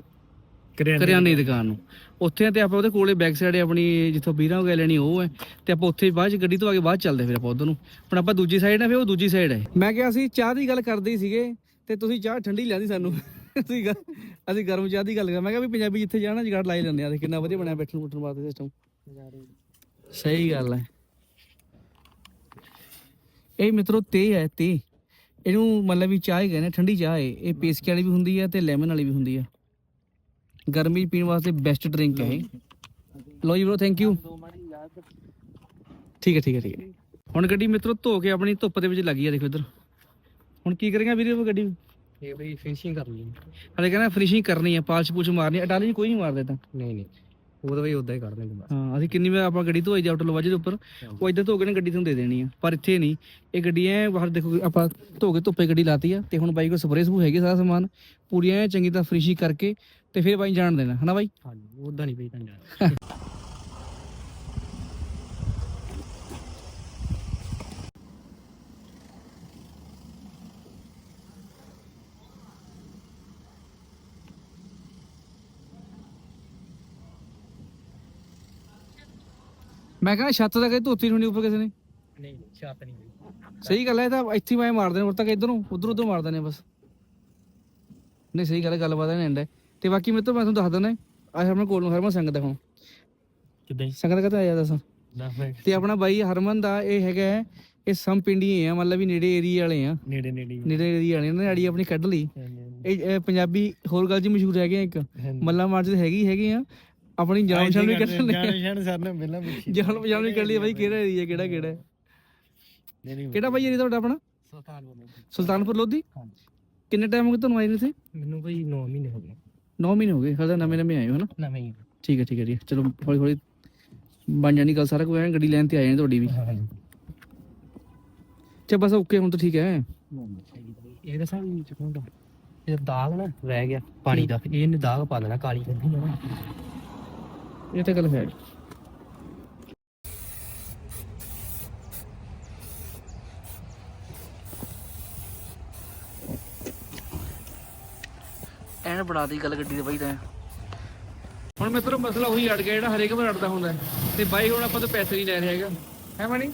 ਕਰਿਆਨੇ ਦੀ ਦੁਕਾਨ ਨੂੰ। ਉੱਥੇ ਤੇ ਆਪਾਂ ਉਹਦੇ ਕੋਲੇ ਬੈਕ ਸਾਈਡ ਆਪਣੀ ਜਿੱਥੋਂ ਵੀਰਾਂ ਹੋ ਗਿਆ ਲੈਣੀ ਉਹ ਹੈ ਤੇ ਆਪਾਂ ਉੱਥੇ ਬਾਅਦ ਚ ਗੱਡੀ ਤੋਂ ਆ ਕੇ ਬਾਅਦ ਚੱਲਦੇ ਫਿਰ ਆਪਾਂ ਉਧਰ ਨੂੰ। ਹੁਣ ਆਪਾਂ ਦੂਜੀ ਸਾਈਡ ਆ ਫਿਰ ਉਹ ਦੂਜੀ ਸਾਈਡ ਹੈ ਮੈਂ ਕਿਹਾ ਅਸੀਂ ਚਾਹ ਦੀ ਗੱਲ ਕਰਦੇ ਸੀਗੇ ਤੇ ਤੁਸੀਂ ਚਾਹ ਠੰਡੀ ਲਿਆਦੀ ਸਾਨੂੰ। ਤੁਸੀਂ ਗ- ਅਸੀਂ ਗਰਮ ਚਾਹ ਦੀ ਗੱਲ ਕਰ ਮੈਂ ਕਿਹਾ ਵੀ ਪੰਜਾਬੀ ਜਿੱਥੇ ਜਾਣਾ ਜਗਾੜ ਲਾਈ ਲੈਂਦੇ ਆ ਤੇ ਕਿੰਨਾ ਵਧੀਆ ਬਣਿਆ ਬੈਠਣ ਉੱਠਣ ਵਾਸਤੇ ਸਿਸਟਮ ਸਹੀ ਗੱਲ ਹੈ। ਇਹ ਮਿੱਤਰੋ ਤੇ ਹੈ ਤੇ ਇਹਨੂੰ ਮਤਲਬ ਵੀ ਚਾਹ ਹੀ ਕਹਿੰਦੇ ਠੰਡੀ ਚਾਹ ਹੈ ਇਹ ਪੇਸਕੀ ਵਾਲੀ ਵੀ ਹੁੰਦੀ ਹੈ ਤੇ ਲੈਮਨ ਵਾਲੀ ਵੀ ਹੁੰਦੀ ਹੈ ਗਰਮੀ 'ਚ ਪੀਣ ਵਾਸਤੇ ਬੈਸਟ ਡਰਿੰਕ ਹੈ ਇਹ। ਲੋ ਜੀ ਬ్రో ਥੈਂਕ ਯੂ ਠੀਕ ਹੈ ਠੀਕ ਹੈ ਠੀਕ ਹੈ ਹੁਣ ਗੱਡੀ ਮਿੱਤਰੋ ਧੋ ਕੇ ਆਪਣੀ ਧੁੱਪ ਦੇ ਵਿੱਚ ਲੱਗੀ ਆ ਦੇਖੋ ਇੱਧਰ। ਹੁਣ ਕੀ ਕਰਾਂਗੇ ਵੀਰੇ ਉਹ ਗੱਡੀ? ਇਹ ਬਈ ਫਿਨਿਸ਼ਿੰਗ ਕਰ ਲਈ ਹਲੇ ਕਹਿੰਦਾ ਫਿਨਿਸ਼ਿੰਗ ਕਰਨੀ ਆ ਪਾਲਸ਼ ਪੂਛ ਮਾਰਨੀ ਅਟਾਲੀ ਕੋਈ ਨਹੀਂ ਮਾਰਦਾ ਤਾਂ ਨਹੀਂ ਨਹੀਂ। ਉਹ ਤਾਂ ਬਈ ਉਦਾਂ ਹੀ ਕਰ ਦਿੰਦੇ ਬਸ। ਹਾਂ ਅਸੀਂ ਕਿੰਨੀ ਵਾਰ ਆਪਾਂ ਗੱਡੀ ਧੋਈ ਜਾ ਆਟੋ ਲਵਾਜੇ ਦੇ ਉੱਪਰ। ਉਹ ਇੱਧਰ ਧੋ ਕੇ ਨਾ ਗੱਡੀ ਤੁਹਾਨੂੰ ਦੇ ਦੇਣੀ ਆ ਪਰ ਇੱਥੇ ਨਹੀਂ। ਇਹ ਗੱਡੀ ਐ ਬਾਹਰ ਦੇਖੋ ਆਪਾਂ ਧੋ ਕੇ ਧੁੱਪੇ ਗੱਡੀ ਲਾਤੀ ਆ ਤੇ ਹੁਣ ਬਾਈ ਕੋਲ ਸਪਰੇਅ ਸਪੂ ਹੈਗੀ ਸਾਰਾ ਸਮਾਨ। ਪੂਰੀ ਐ ਚੰਗੀ ਤਰ੍ਹਾਂ ਫਿਨਿਸ਼ਿੰਗ ਕਰਕੇ ਤੇ ਫਿਰ ਬਾਈ ਜਾਣ ਦੇਣਾ ਹਨਾ ਬਾਈ? ਹਾਂਜੀ ਉਦਾਂ ਨਹੀਂ ਬਈ ਤਾਂ ਜਾਣਾ। ਮੈਂ ਕਹਿੰਦਾ ਛੱਤ ਤਾਂ ਕਦੇ ਧੋਤੀ ਨਹੀਂ ਉੱਪਰ ਕਿਸੇ ਨੇ। ਨਹੀਂ ਛਾਤ ਨਹੀਂ ਸਹੀ ਗੱਲ ਹੈ ਇਹ ਤਾਂ ਇੱਥੇ ਮੈਂ ਮਾਰਦੇ ਨੇ ਹੋਰ ਤਾਂ ਇਧਰੋਂ ਉਧਰ ਉਧਰ ਮਾਰਦੇ ਨੇ ਬਸ। ਨਹੀਂ ਸਹੀ ਗੱਲ ਹੈ ਗੱਲਬਾਤ ਹੈ ਐਂਡ ਹੈ। ਤੇ ਬਾਕੀ ਮੇਰੇ ਤੋਂ ਮੈਂ ਤੁਹਾਨੂੰ ਦੱਸ ਦਿੰਦਾ ਆ ਹਰਮਨ ਕੋਲ ਨੂੰ ਹਰਮਨ ਸੰਗਤ ਹੁਣ ਕਿਦਾਂ ਸੰਗਤ ਕਹਤਾ ਆਇਆ ਦੱਸ। ਦੱਸ ਤੇ ਆਪਣਾ ਬਾਈ ਹਰਮਨ ਦਾ ਇਹ ਹੈਗਾ ਹੈ, ਇਹ ਸਮ ਪਿੰਡੀ ਆ ਮਤਲਬ ਵੀ ਨੇੜੇ ਏਰੀਆ ਵਾਲੇ ਆ। ਨੇੜੇ ਨੇੜੇ ਹੀ। ਨੇੜੇ ਏਰੀਆ ਵਾਲੇ ਨੇ ਆੜੀ ਆਪਣੀ ਕੱਢ ਲਈ। ਹਾਂਜੀ, ਇਹ ਇਹ ਪੰਜਾਬੀ ਹੋਰ ਗੱਲ ਜੀ ਮਸ਼ਹੂਰ ਹੈਗੇ ਆ ਇੱਕ। ਹਾਂਜੀ। ਮੱਲਾ ਮਾਰਚ ਦੇ ਹੈਗੀ ਹੈਗੇ ਆ। ਆਪਣੀ ਜਾਨ ਸ਼ਾਨ ਵੀ ਕੱਢ ਜਾਣ ਸ਼ਾਨ ਸਰ ਨੇ ਪਹਿਲਾਂ ਪੁੱਛੀ ਜਾਨ ਪਛਾਣ ਵੀ ਕੱਢ ਲਈ ਬਾਈ ਕਿਹੜਾ ਏਰੀਆ ਕਿਹੜਾ ਕਿਹੜਾ ਹੈ। ਨਹੀਂ ਨਹੀਂ ਕਿਹੜਾ ਬਾਈ ਏਰੀਆ ਤੁਹਾਡਾ ਆਪਣਾ? ਸੁਲਤਾਨ ਸੁਲਤਾਨਪੁਰ ਲੋਧੀ? ਹਾਂਜੀ। ਕਿੰਨੇ ਟਾਈਮ ਹੋ ਗਿਆ ਤੁਹਾਨੂੰ ਆਏ ਨੂੰ ਇੱਥੇ? ਮੈਨੂੰ ਬਈ 9 ਮਹੀਨੇ ਹੋ ਗਏ। 9 ਮਹੀਨੇ ਹੋ ਗਏ ਹਾਲੇ ਨਵੇਂ ਨਵੇਂ ਆਏ ਹੋ ਹਨਾ? ਨਵੇਂ ਹੀ ਠੀਕ ਹੈ ਠੀਕ ਹੈ ਜੀ। ਚਲੋ ਹੌਲੀ ਹੌਲੀ ਬਣ ਜਾਣੀ ਗੱਲ ਸਾਰਾ ਕੋਈ ਐਂ ਗੱਡੀ ਲੈਣ ਤੇ ਆਏ ਨੇ ਤੁਹਾਡੀ ਵੀ। ਹਾਂਜੀ। ਚਾ ਬਸ ਓਕੇ ਹੁਣ ਤਾਂ ਠੀਕ ਹੈ। ਇਹ ਦੱਸਾਂ ਵੀ ਚੁਕੂੰਡਾ ਇਹ ਦਾਗ ਨਾ ਰਹਿ ਗਿਆ ਪਾਣੀ ਦਾ। ਇਹ ਨੇ ਦਾਗ ਪਾ ਦੇਣਾ ਕਾਲੀ ਕੰਦੀ ਨਾ। ਇਹ ਤਾਂ ਗੱਲ ਹੈ ਐਨ ਬਣਾ ਦੀ ਗੱਲ ਗੱਡੀ ਦੇ ਬਾਈ ਤਾਂ। ਹੁਣ ਮਿੱਤਰੋ ਮਸਲਾ ਉਹੀ ਅੜ ਗਿਆ ਜਿਹੜਾ ਹਰੇਕ ਵਾਰ ਅੜਦਾ ਹੁੰਦਾ ਹੈ। ਤੇ ਬਾਈ ਹੁਣ ਆਪਾਂ ਤੋਂ ਪੈਸੇ ਨਹੀਂ ਲੈ ਰਿਹਾ ਹੈਗਾ। ਹੈ ਮਾਣੀ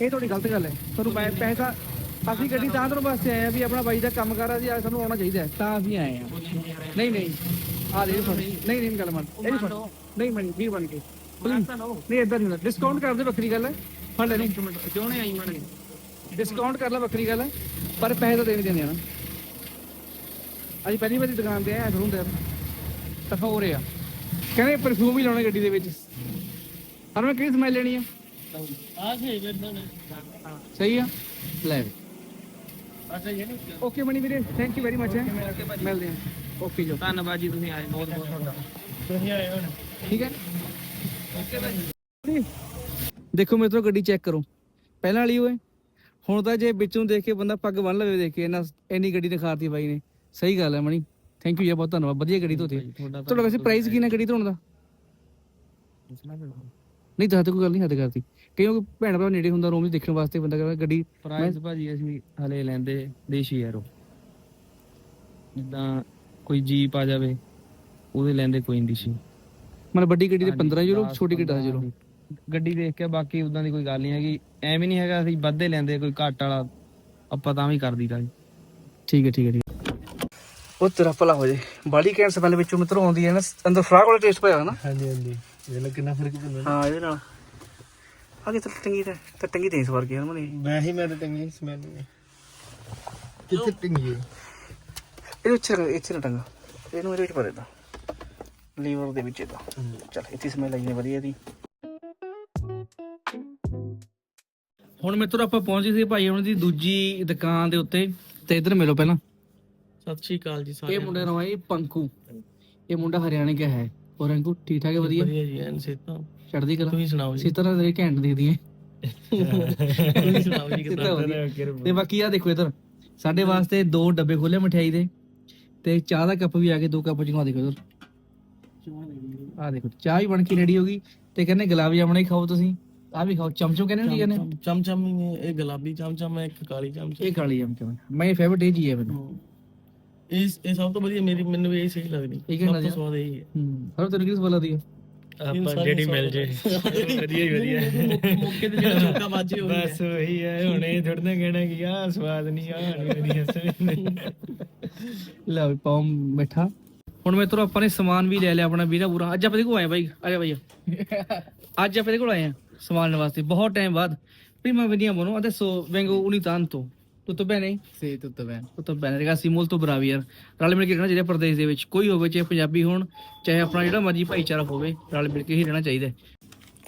ਇਹ ਤੁਹਾਡੀ ਗਲਤ ਗੱਲ ਹੈ। ਤੁਹਾਨੂੰ ਪੈ- ਪੈਸਾ ਅਸੀਂ ਗੱਡੀ ਤਾਂ ਤੁਹਾਨੂੰ ਵਾਸਤੇ ਆਏ ਆ ਵੀ ਆਪਣਾ ਬਾਈ ਦਾ ਕੰਮ ਕਰ ਆ ਜੀ ਸਾਨੂੰ ਆਉਣਾ ਚਾਹੀਦਾ ਹੈ, ਤਾਂ ਅਸੀਂ ਆਏ ਆ ਨਹੀਂ ਨਹੀਂ। ਆ ਦੇ ਫੜ ਨਹੀਂ ਨਹੀਂ ਗੱਲ ਮੰਨ। ਇਹ ਫੜ ਨਹੀਂ ਮਣੀ ਵੀਰ ਬਣ ਕੇ। ਨਹੀਂ ਇਦਾਂ ਨਹੀਂ ਡਿਸਕਾਊਂਟ ਕਰ ਦੇ ਵੱਖਰੀ ਗੱਲ। ਹੈ ਫੜ ਲੈ। ਨਹੀਂ ਕਿਉਂ ਆਈ ਮਣੀ ਡਿਸਕਾਊਂਟ ਕਰ ਲੈ ਵੱਖਰੀ ਗੱਲ। ਹੈ ਪਰ ਪੈਸੇ ਤਾਂ ਦੇਣੇ ਦੇਣੇ ਆ ਨਾ। ਅੱਜ ਪਹਿਲੀ ਵਾਰੀ ਦੁਕਾਨ ਤੇ ਆਇਆ ਹੁੰਦਾ ਤਾਂ ਹੋ ਰਿਹਾ ਕਹਿੰਦੇ ਪਰਫਿਊਮ ਹੀ ਲਾਉਣਾ ਗੱਡੀ ਦੇ ਵਿੱਚ। ਹਰ ਮੈਂ ਕਿਹੜੀ ਸਮੈਲ ਲੈਣੀ ਆ? ਆ ਸਹੀ ਸਹੀ ਆ? ਲੈ। ਨਹੀਂ। ਓਕੇ ਮਣੀ ਵੀਰੇ ਥੈਂਕ ਯੂ ਵੈਰੀ ਮਚ ਹੈ। ਮਿਲਦੇ ਹਾਂ। ਓਕੇ ਜੋ ਧੰਨਵਾਦ ਜੀ ਤੁਸੀਂ ਆਏ ਬਹੁਤ ਬਹੁਤ ਤੁਹਾਡਾ। ਤੁਸੀਂ ਆਏ ਹੁਣ। ਠੀਕ ਹੈ। ਓਕੇ ਬਾਈ ਦੇਖੋ ਤੋਂ ਗੱਡੀ ਚੈੱਕ ਕਰੋ। ਪਹਿਲਾਂ ਵਾਲੀ ਓਏ। ਹੁਣ ਤਾਂ ਜੇ ਵਿੱਚੋਂ ਦੇਖ ਕੇ ਬੰਦਾ ਪੱਗ ਬੰਨ ਲਵੇ ਦੇਖ ਕੇ ਇਹਨਾਂ ਇੰਨੀ ਗੱਡੀ ਦਿਖਾਤੀ ਬਾਈ ਨੇ। ਸਹੀ ਗੱਲ ਹੈ ਮਣੀ। ਥੈਂਕ ਯੂ ਜੀ ਬਹੁਤ ਧੰਨਵਾਦ। ਵਧੀਆ ਗੱਡੀ ਧੋਤੀ। ਹੈ। ਤੁਹਾਡਾ ਵੈਸੇ ਪ੍ਰਾਈਸ ਕੀ ਨੇ ਗੱਡੀ ਧੋਣ ਦਾ? ਨਹੀਂ ਦੱਸ ਕੋਈ ਗੱਲ ਨਹੀਂ ਹੱਦ ਕਰਤੀ। ਕਿਉਂਕਿ ਭੈਣ ਭਰਾ ਨੇੜੇ ਹੁੰਦਾ ਰੋਮ ਦੇਖਣ ਵਾਸਤੇ ਬੰਦਾ ਕਹਿੰਦਾ ਗੱਡੀ ਪ੍ਰਾਈਸ ਭਾਜੀ ਅਸੀਂ ਹਲੇ ਲੈਂਦੇ ਦੇਸ਼ੀ ਯਾਰੋ ਜਿੱਦਾਂ ਕੋਈ ਜੀਪ ਆ ਜਾਵੇ ਉਹਦੇ ਲੈਂਦੇ ਕੋਈ ਨਹੀਂ ਦੇਸ਼ੀ ਮਤਲਬ ਵੱਡੀ ਗੱਡੀ ਦੇ 15 ਯੂਰੋ ਛੋਟੀ ਗੱਡੀ 10 ਯੂਰੋ। ਗੱਡੀ ਦੇਖ ਕੇ ਬਾਕੀ ਉਦਾਂ ਦੀ ਕੋਈ ਗੱਲ ਨਹੀਂ ਹੈਗੀ। ਐਵੇਂ ਨਹੀਂ ਹੈਗਾ ਅਸੀਂ ਵੱਧੇ ਲੈਂਦੇ ਕੋਈ ਘੱਟ ਵਾਲਾ ਆਪਾਂ ਤਾਂ ਵੀ ਕਰ ਦਈਦਾ ਜੀ ਠੀਕ ਹੈ ਠੀਕ ਹੈ ਠੀਕ ਹੈ। ਉਹ ਤੇਰਾ ਭਲਾ ਹੋ ਜੇ। ਬਾਲੀ ਕੈਂਟ ਸਮੈਲ ਵਿੱਚੋਂ ਮਿੱਤਰੋਂ ਆਉਂਦੀ ਹੈ ਨਾ ਅੰਦਰ ਫਰਾਗ ਵਾਲਾ ਟੇਸਟ ਪਿਆ ਨਾ ਹਾਂਜੀ ਹਾਂਜੀ। ਇਹ ਲੱਗ ਕਿੰਨਾ ਫ਼ਰਕ ਪੈਂਦਾ ਹਾਂ ਇਹਦੇ ਨਾਲ। ਆਗੇ ਤਾਂ ਟੰਗੀ ਤਾਂ ਟੰਗੀ ਤੇ ਇਸ ਵਾਰ ਗਿਆ ਮਨੇ ਮੈਂ ਹੀ ਮੈਂ ਤਾਂ ਟੰਗੀ ਸਮੈਲ ਕਿੱਥੇ ਟੰਗੀ ਇਹਦੇ ਵਿੱਚ ਰੱਖ- ਇੱਥੇ ਨਾ ਟੰਗਾ। ਇਹਨੂੰ ਇਹਦੇ ਵਿੱਚ ਪਾ ਦੇਦਾ ਲੀਵਰ ਦੇ ਵਿੱਚ ਇਹਦਾ। ਚਲ ਇੱਥੇ ਸਮੈਲ ਆਈ ਨੇ ਵਧੀਆ ਦੀ ਹੁਣ ਮਿੱਤਰੋ ਆਪਾਂ ਪਹੁੰਚ ਗਏ ਸੀ ਭਾਈ ਉਹਨਾਂ ਦੀ ਦੂਜੀ ਦੁਕਾਨ ਦੇ ਉੱਤੇ। ਤੇ ਇੱਧਰ ਮਿਲੋ ਪਹਿਲਾਂ। ਸਤਿ ਸ਼੍ਰੀ ਅਕਾਲ ਜੀ ਇਹ ਮੁੰਡੇ ਦਾ ਨਾਮ ਹੈ ਪੰਕੂ। ਇਹ ਮੁੰਡਾ ਹਰਿਆਣੇ ਦਾ ਹੈ। ਔਰ ਅੰਕੂ ਠੀਕ ਠਾਕ ਹੈ ਵਧੀਆ? ਵਧੀਆ ਜੀ ਐਨ ਸੇਤਾ ਚੜਦੀ ਕਲਾ? ਤੁਸੀਂ ਸੁਣਾਓ ਜੀ। ਸੀ ਤਰ੍ਹਾਂ ਦੇ ਘੈਂਟ ਦਿਖਦੀ ਹੈ ਤੁਸੀਂ ਸੁਣਾਓ ਜੀ ਸਿੱਧਾ ਵਧੀਆ। ਤੇ ਬਾਕੀ ਆ ਦੇਖੋ ਇਧਰ। ਸਾਡੇ ਵਾਸਤੇ ਦੋ ਡੱਬੇ ਖੋਲੇ ਮਠਿਆਈ ਦੇ। ਤੇ ਚਾਹ ਦਾ ਕੱਪ ਵੀ ਆ ਗਏ ਦੋ ਕੱਪ ਜਿਹਾ ਦੇਖੋ ਆ ਦੇਖੋ ਚਾਹ ਵੀ ਬਣ ਕੇ ਰੈਡੀ ਹੋ ਗਈ ਤੇ ਕਹਿੰਦੇ ਗੁਲਾਬ ਜਾਮਣਾ ਹੀ ਖਾਓ ਤੁਸੀਂ। ਆ ਵੀ ਖਾਓ ਚਮਚੋ ਕਹਿੰਦੇ ਨੇ ਕੀ ਕਹਿੰਦੇ ਚਮਚਮ ਹੀ ਨੇ ਇਹ ਗੁਲਾਬੀ ਚਮਚਮ ਹੈ ਇੱਕ ਕਾਲੀ ਚਮਚਮ। ਇਹ ਕਾਲੀ ਚਮਚੋ ਮੈਂ ਫੇਵਰਟ ਇਹ ਜੀ ਹੈ ਮੈਨੂੰ। ਇਹ ਇਹ ਸਭ ਤੋਂ ਵਧੀਆ ਮੇਰੀ ਮੈਨੂੰ ਵੀ ਇਹ ਸਹੀ ਲੱਗਦੀ। ਇਹ ਕੀ ਸਭ ਲੱਗਦਾ ਤੋਂ? ਸਵਾਦ ਇਹ ਹੈ। ਹੂੰ ਹਰ ਤੈਨੂੰ ਕਿਸ ਬੋਲਾ ਦੀ ਆਪਾਂ ਜਿਹੜੀ ਮਿਲ ਜੇ। ਵਧੀਆ ਹੀ ਵਧੀਆ। ਮੌਕੇ ਤੇ ਜਿਹੜਾ ਚੌਕਾ ਬਾਜੀ ਹੋ ਬਸ ਉਹੀ ਹੈ ਹੁਣ ਇਹ ਥੋੜਾ ਨਾ ਕਹਿਣਾ ਕਿ ਆ ਸਵਾਦ ਨਹੀਂ ਆ ਨਹੀਂ। ਅਸਲ ਲੈ ਵੀ ਪਾਉ ਮਿੱਠਾ। ਹੁਣ ਮੈਂ ਆਪਾਂ ਨੇ ਸਮਾਨ ਵੀ ਲੈ ਲਿਆ ਆਪਣਾ ਵੀਰਾ ਪੂਰਾ। ਅੱਜ ਆਪਾਂ ਦੇ ਕੋਲ ਆਏ ਬਾਈ ਆ ਜਾ ਬਾਈ। ਅੱਜ ਆਪਾਂ ਦੇ ਕੋਲ ਆਏ ਆ ਸਮਾਨ ਲੈਣ ਵਾਸਤੇ। ਬਹੁਤ ਟਾਈਮ ਬਾਅਦ। prima veniamo adesso vengo ogni tanto tutto bene ਸੇ ਤੁੱਤ ਬੈਨ tutto bene ragazzi molto bravi ਯਾਰ। ਰਲ ਮਿਲ ਕੇ ਰਹਿਣਾ ਚਾਹੀਦਾ ਪ੍ਰਦੇਸ਼ ਦੇ ਵਿੱਚ। ਕੋਈ ਹੋਵੇ ਚਾਹੇ ਪੰਜਾਬੀ ਹੋਣ ਚਾਹੇ ਆਪਣਾ ਜਿਹੜਾ ਮਰਜ਼ੀ ਭਾਈਚਾਰਾ ਹੋਵੇ ਰਲ ਮਿਲ ਕੇ ਹੀ ਰਹਿਣਾ ਚਾਹੀਦਾ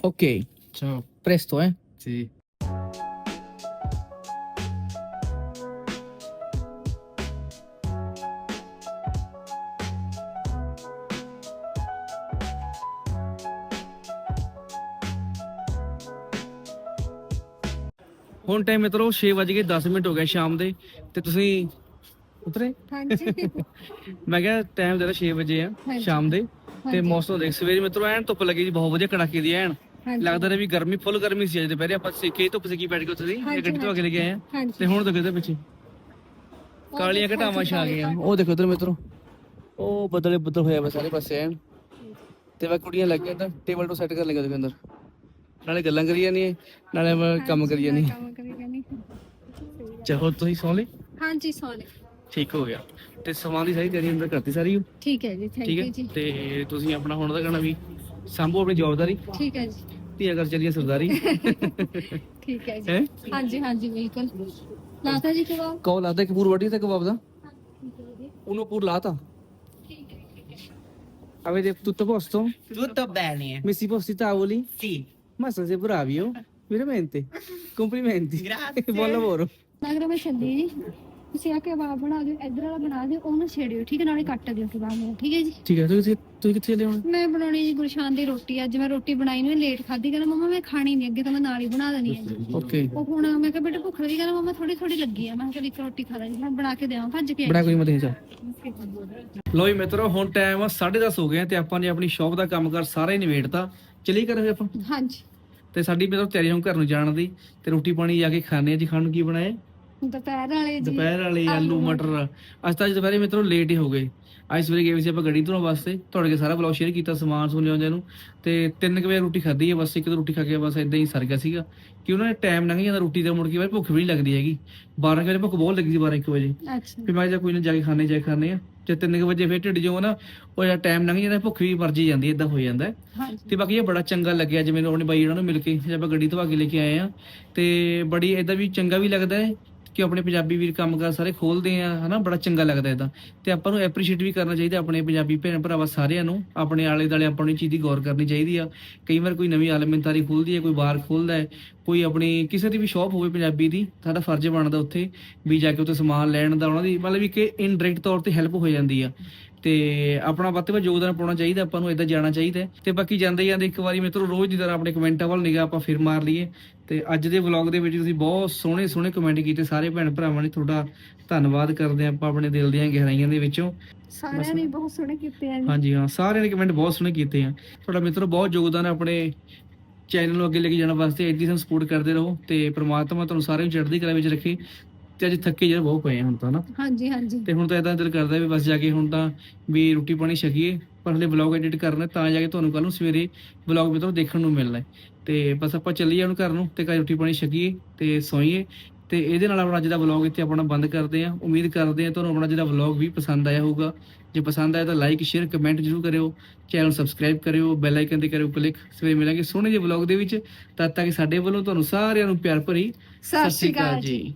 ਓਕੇ ਚਾ presto eh? ਜੀ। ਹੁਣ ਟਾਈਮ ਮਿੱਤਰੋ 6 ਵਜ ਗਏ 10 ਮਿੰਟ ਹੋ ਗਏ ਸ਼ਾਮ ਦੇ ਤੇ ਤੁਸੀਂ ਉਤਰੇ? ਹਾਂਜੀ। ਮੈਂ ਕਿਹਾ ਟਾਈਮ ਜਿਹੜਾ 6 ਵਜੇ ਆ। ਸ਼ਾਮ ਦੇ ਤੇ। ਮੌਸਮ ਦੇਖ ਸਵੇਰੇ ਮਿੱਤਰੋ ਐਨ ਧੁੱਪ ਲੱਗੀ ਜੀ ਬਹੁਤ ਵਧੀਆ ਕੜਾਕੇ ਦੀ ਐਨ। ਲੱਗਦਾ ਰਿਹਾ ਵੀ ਗਰਮੀ ਫੁੱਲ ਗਰਮੀ ਸੀ ਅੱਜ ਦੁਪਹਿਰੇ ਆਪਾਂ ਸੇਕੇ ਧੁੱਪ ਸੇਕੀ ਬੈਠ ਕੇ ਉੱਥੇ ਦੀ ਗੱਡੀ ਤੋਂ ਅੱਗੇ ਲੈ ਆ ਤੇ ਹੁਣ ਦੇਖੋ ਇਹਦੇ ਪਿੱਛੇ। ਕਾਲੀਆਂ ਘਟਾਵਾਂ ਛਾ ਗਈਆਂ। ਉਹ ਦੇਖੋ ਇਧਰ ਮਿੱਤਰੋ ਉਹ ਬਦਲੇ ਬੱਦਲ ਹੋਇਆ ਵਾ ਸਾਰੇ ਪਾਸੇ ਐਨ। ਤੇ ਵਾ ਕੁੜੀਆਂ ਲੱਗੀਆਂ ਤਾਂ ਟੇਬਲ ਤੋਂ ਸੈੱਟ ਕਰ ਲਈਆਂ ਉਹਦੇ ਅੰਦਰ। ਨਾਲੇ ਗੱਲਾਂ ਕਰੀ ਜਾਂਦੀਆਂ ਨਾਲੇ ਮੈਂ ਕੰਮ ਕਰੀ ਜਾਂਦੀ ਕੰਮ ਕਰੀ ਜਾਨੀ ਚਲੋ ਤੁਸੀਂ ਸੌਂ ਲਈ ਹਾਂਜੀ ਸੋਲੇ ਠੀਕ ਹੋ ਗਿਆ। ਤੇ ਸਮਾਂ ਦੀ ਸਾਰੀ ਤਿਆਰੀ ਅੰਦਰ ਕਰਤੀ ਸਾਰੀ? ਓ। ਠੀਕ ਹੈ ਜੀ ਥੈਂਕ ਠੀਕ ਯੂ ਹੈ ਜੀ। ਤੇ ਤੁਸੀਂ ਆਪਣਾ ਹੁਣ ਦਾ ਕਹਿਣਾ ਵੀ ਸੰਭੋ ਆਪਣੀ ਜਵਾਬਦਾਰੀ। ਠੀਕ ਹੈ ਜੀ। ਧੀਆ ਕਰ ਚੱਲੀਏ ਸਰਦਾਰੀ। ਠੀਕ ਹੈ ਜੀ। ਹੈ? ਹਾਂਜੀ ਹਾਂਜੀ ਬਿਲਕੁਲ। ਲਾਤਾ ਜੀ ਕਬਾਬ ਕੌਲ ਆਦਾ ਕਿ ਪੂਰ ਵੱਡੀ ਤੇ ਕਬਾਬ ਦਾ ਉਹਨੂੰ ਪੂਰ ਲਾਤਾ? Avete tutto a posto? Tutto bene, Messi i posti i tavoli? sì. Ma siete bravi, oh? Veramente? Complimenti. Grazie. Buon lavoro. ਲੱਗ ਰਿਹਾ ਮੈਂ ਚੱਲੀ ਜੀ ਤੁਸੀਂ ਆ ਕਬਾਬ ਬਣਾ ਦਿਓ ਇਧਰ ਵਾਲਾ ਬਣਾ ਦਿਓ ਉਹਨੂੰ ਛੇੜਿਓ ਠੀਕ ਹੈ ਨਾਲੇ ਕੱਟ ਦਿਓ ਕਬਾਬ ਨੂੰ ਠੀਕ ਹੈ ਜੀ ਠੀਕ ਹੈ ਤੁਸੀਂ ਤੁਸੀਂ ਕਿੱਥੇ ਚੱਲੇ ਹੁਣ ਮੈਂ ਬਣਾਉਣੀ ਜੀ ਗੁਰਸ਼ਾਨ ਦੀ ਰੋਟੀ ਅੱਜ ਮੈਂ ਰੋਟੀ ਬਣਾਈ ਨਹੀਂ ਲੇਟ ਖਾਧੀ ਕਹਿੰਦਾ ਮਮਾ ਮੈਂ ਖਾਣੀ ਨਹੀਂ ਅੱਗੇ ਤਾਂ ਮੈਂ ਨਾਲ ਹੀ ਬਣਾ ਦੇਣੀ ਹੈ ਜੀ ਓਕੇ ਉਹ ਹੁਣ ਮੈਂ ਕਿਹਾ ਬੇਟਾ ਭੁੱਖ ਲੱਗੀ ਕਹਿੰਦਾ ਮਮਾ ਥੋੜੀ ਥੋੜੀ ਲੱਗੀ ਆ ਮੈਂ ਕਿਹਾ ਚੱਲ ਇੱਕ ਰੋਟੀ ਖਾ ਲੈ ਜੀ ਮੈਂ ਬਣਾ ਕੇ ਦੇਵਾਂ ਭੱਜ ਕੇ ਬੜਾ ਕੋਈ ਮਤ ਨਹੀਂ ਚਾ ਲੋ ਜੀ ਮਿੱਤਰੋ ਹੁਣ ਟਾਈਮ ਆ 10:30 ਹੋ ਗਏ ਤੇ ਆਪਾਂ ਨੇ ਆਪਣੀ ਸ਼ਾਪ ਦਾ ਕੰਮਕਾਰ ਸਾਰਾ ਹੀ ਨਿਬੇੜਤਾ ਚਲੀ ਕਰਾਂਗੇ ਆਪਾਂ? ਹਾਂਜੀ। ਤੇ ਸਾਡੀ ਮਿੱਤਰੋ ਤਿਆਰੀ ਹੁਣ ਘਰ ਨੂੰ ਜਾਣ ਦੀ ਤੇ ਰੋਟੀ ਪਾਣੀ ਜਾ ਕੇ ਖਾਣੇ ਆ ਜੀ ਖਾਣ ਨੂੰ ਕੀ ਬਣਾਇਆ? ਦੁਪਹਿਰ ਵਾਲੇ ਜੀ। ਦੁਪਹਿਰ ਵਾਲੇ ਆਲੂ ਮਟਰ। ਅੱਜ ਤਾਂ ਅੱਜ ਦੁਪਹਿਰੇ ਮਿੱਤਰੋ ਲੇਟ ਹੀ ਹੋ ਗਏ। ਅੱਜ ਸਵੇਰੇ ਗਏ ਸੀ ਆਪਾਂ ਗੱਡੀ ਧੋਣ ਵਾਸਤੇ ਤੁਹਾਡੇ ਕੇ ਸਾਰਾ ਬਲੌਗ ਸ਼ੇਅਰ ਕੀਤਾ ਸਮਾਨ ਸੁਣ ਲਿਆਉਂਦੇ ਨੂੰ। ਤੇ 3 ਵਜੇ ਰੋਟੀ ਖਾਧੀ ਹੈ ਬਸ ਇੱਕ ਰੋਟੀ ਖਾ ਕੇ ਬਸ ਇਦਾਂ ਹੀ ਸਰ ਗਿਆ ਸੀਗਾ। ਕਿ ਉਹਨਾਂ ਨੇ ਟਾਈਮ ਲੰਘ ਜਾਂਦਾ ਰੋਟੀ ਦਾ ਮੁੜ ਕੇ ਬਾਅਦ ਭੁੱਖ ਵੀ ਨਹੀਂ ਲੱਗਦੀ ਹੈਗੀ। 12 ਵਜੇ ਭੁੱਖ ਬਹੁਤ ਲੱਗੀ ਸੀ 12 1 ਵਜੇ। ਅੱਛਾ। ਫਿਰ ਮੈਂ ਕਿਹਾ ਕੋਈ ਨਾ ਜਾ ਕੇ ਖਾਣੇ ਜਾ ਕੇ ਖਾਣੇ ਆ ਤੇ 3 ਵਜੇ ਫਿਰ ਢਿੱਡ ਜੋ ਨਾ ਉਹ ਜਿਹੜਾ ਟਾਈਮ ਲੰਘ ਜਾਂਦਾ ਭੁੱਖ ਵੀ ਮਰਜ਼ੀ ਜਾਂਦੀ ਇਦਾਂ ਹੋ ਜਾਂਦਾ ਤੇ ਬਾਕੀ ਇਹ ਬੜਾ ਚੰਗਾ ਲੱਗਿਆ ਜਿਵੇਂ ਆਪਣੇ ਬਾਈ ਇਹਨਾਂ ਨੂੰ ਮਿਲ ਕੇ ਜਦ ਆਪਾਂ ਗੱਡੀ ਧਵਾ ਕੇ ਲੈ ਕੇ ਆਏ ਆ ਤੇ ਬੜੀ ਇਦਾਂ ਵੀ ਚੰਗਾ ਵੀ ਲੱਗਦਾ ਹੈ ਕਿ ਆਪਣੇ ਪੰਜਾਬੀ ਵੀਰ ਕੰਮਕਾਰ ਸਾਰੇ ਖੋਲਦੇ ਆ, ਹਨਾ? ਬੜਾ ਚੰਗਾ ਲੱਗਦਾ ਇਦਾਂ ਤੇ ਆਪਾਂ ਨੂੰ ਐਪਰੀਸ਼ੀਏਟ ਵੀ ਕਰਨਾ ਚਾਹੀਦਾ ਆਪਣੇ ਪੰਜਾਬੀ ਭੈਣ ਭਰਾਵਾ ਸਾਰਿਆਂ ਨੂੰ। ਆਪਣੇ ਆਲੇ ਦਾਲੇ ਆਪਾਂ ਨੂੰ ਚੀਜ਼ ਦੀ ਗੌਰ ਕਰਨੀ ਚਾਹੀਦੀ ਆ। ਕਈ ਵਾਰ ਕੋਈ ਨਵੀਂ ਆਲਮਨਤਾਰੀ ਖੁੱਲਦੀ ਹੈ ਕੋਈ ਬਾਰ ਖੋਲਦਾ ਹੈ, ਕੋਈ ਆਪਣੀ ਕਿਸੇ ਦੀ ਵੀ ਸ਼ਾਪ ਹੋਵੇ ਪੰਜਾਬੀ ਦੀ, ਸਾਡਾ ਫਰਜ਼ ਬਣਦਾ ਉੱਥੇ ਵੀ ਜਾ ਕੇ ਉੱਥੇ ਸਮਾਨ ਲੈਣ ਦਾ, ਉਹਨਾਂ ਦੀ ਮਤਲਬ ਵੀ ਕਿ ਇਨਡਾਇਰੈਕਟ ਤੌਰ ਤੇ ਹੈਲਪ ਹੋ ਜਾਂਦੀ ਆ। ਤੇ ਆਪਣਾ ਵੱਧ ਤੋਂ ਵੱਧ ਯੋਗਦਾਨ ਪਾਉਣਾ ਚਾਹੀਦਾ, ਆਪਾਂ ਨੂੰ ਇਦਾਂ ਜਾਣਾ ਚਾਹੀਦਾ ਤੇ ਬਾਕੀ ਜਾਂਦੇ ਜਾਂਦੇ ਇੱਕ ਵਾਰੀ ਮਿੱਤਰੋ ਰੋਜ਼ ਦੀ ਤਰ੍ਹਾਂ ਆਪਣੇ ਕਮੈਂਟਾਂ ਵੱਲ ਨਿਗਾ ਆਪਾਂ ਫਿਰ ਮਾਰ ਲਈਏ। ਤੇ ਅੱਜ ਦੇ ਵਲੌਗ ਦੇ ਵਿੱਚ ਤੁਸੀਂ ਬਹੁਤ ਸੋਹਣੇ ਸੋਹਣੇ ਕਮੈਂਟ ਕੀਤੇ ਸਾਰੇ ਭੈਣ ਭਰਾਵਾਂ ਨੇ ਤੁਹਾਡਾ ਧੰਨਵਾਦ ਕਰਦੇ ਆਪਾਂ ਆਪਣੇ ਦਿਲ ਦੀਆਂ ਗਹਿਰਾਈਆਂ ਦੇ ਵਿੱਚੋਂ। ਸਾਰਿਆਂ ਨੇ ਬਹੁਤ ਸੋਹਣੇ ਕੀਤੇ ਆ ਜੀ। ਹਾਂਜੀ ਹਾਂ ਸਾਰਿਆਂ ਨੇ ਕਮੈਂਟ ਬਹੁਤ ਸੋਹਣੇ ਕੀਤੇ ਆ। ਤੁਹਾਡਾ ਮਿੱਤਰੋ ਬਹੁਤ ਯੋਗਦਾਨ ਹੈ ਆਪਣੇ ਚੈਨਲ ਨੂੰ ਅੱਗੇ ਲੈ ਕੇ ਜਾਣ ਵਾਸਤੇ ਇੱਦਾਂ ਸਾਨੂੰ ਸਪੋਰਟ ਕਰਦੇ ਰਹੋ ਤੇ ਪ੍ਰਮਾਤਮਾ ਤੁਹਾਨੂੰ ਸਾਰਿਆਂ ਨੂੰ ਚੜ੍ਹਦੀ ਕਲਾ ਵਿੱਚ ਰੱਖੇ ਤੇ ਅੱਜ ਥੱਕੇ ਜਿਹੜੇ ਬਹੁਤ ਪਏ ਹੁਣ ਤਾਂ ਨਾ ਹਾਂਜੀ ਹਾਂਜੀ। ਤੇ ਹੁਣ ਤਾਂ ਇਦਾਂ ਦਿਲ ਕਰਦਾ ਵੀ ਬਸ ਜਾ ਕੇ ਹੁਣ ਤਾਂ ਵੀ ਰੋਟੀ ਪਾਣੀ ਛਕੀਏ ਪਰ ਹਲੇ ਵਲੌਗ ਐਡਿਟ ਕਰਨਾ ਤਾਂ ਜਾ ਕੇ ਤੁਹਾਨੂੰ ਕੱਲ ਨੂੰ ਸਵੇਰੇ ਵਲੌਗ ਮਿੱਤਰੋ ਦੇਖਣ ਨੂੰ ਮਿਲਣਾ ਹੈ। ਤੇ ਬਸ ਆਪਾਂ ਚੱਲੀਏ ਹੁਣ ਘਰ ਨੂੰ, ਤੇ ਘਰ ਰੋਟੀ ਪਾਣੀ ਛਕੀਏ ਤੇ ਸੋਈਏ। ਤੇ ਇਹਦੇ ਨਾਲ ਆਪਣਾ ਜਿਹੜਾ ਵਲੌਗ ਇੱਥੇ ਆਪਣਾ ਬੰਦ ਕਰਦੇ ਆ ਉਮੀਦ ਕਰਦੇ ਆ ਤੁਹਾਨੂੰ ਆਪਣਾ ਜਿਹੜਾ ਵਲੌਗ ਵੀ ਪਸੰਦ ਆਇਆ ਹੋਊਗਾ। ਜੇ ਪਸੰਦ ਆਇਆ ਤਾਂ ਲਾਈਕ ਸ਼ੇਅਰ ਕਮੈਂਟ ਜ਼ਰੂਰ ਕਰਿਓ। ਚੈਨਲ ਸਬਸਕ੍ਰਾਈਬ ਕਰਿਓ ਬੈਲ ਆਈਕਨ ਤੇ ਕਰਿਓ ਕਲਿੱਕ ਸਵੇਰੇ ਮਿਲਾਂਗੇ ਸੋਹਣੇ ਜਿਹੇ ਵਲੌਗ ਦੇ ਵਿੱਚ। ਤਦ ਤੱਕ ਸਾਡੇ ਵੱਲੋਂ ਤੁਹਾਨੂੰ ਸਾਰਿਆਂ ਨੂੰ ਪਿਆਰ ਭਰੀ ਸਤਿ ਸ਼੍ਰੀ ਅਕਾਲ ਜੀ।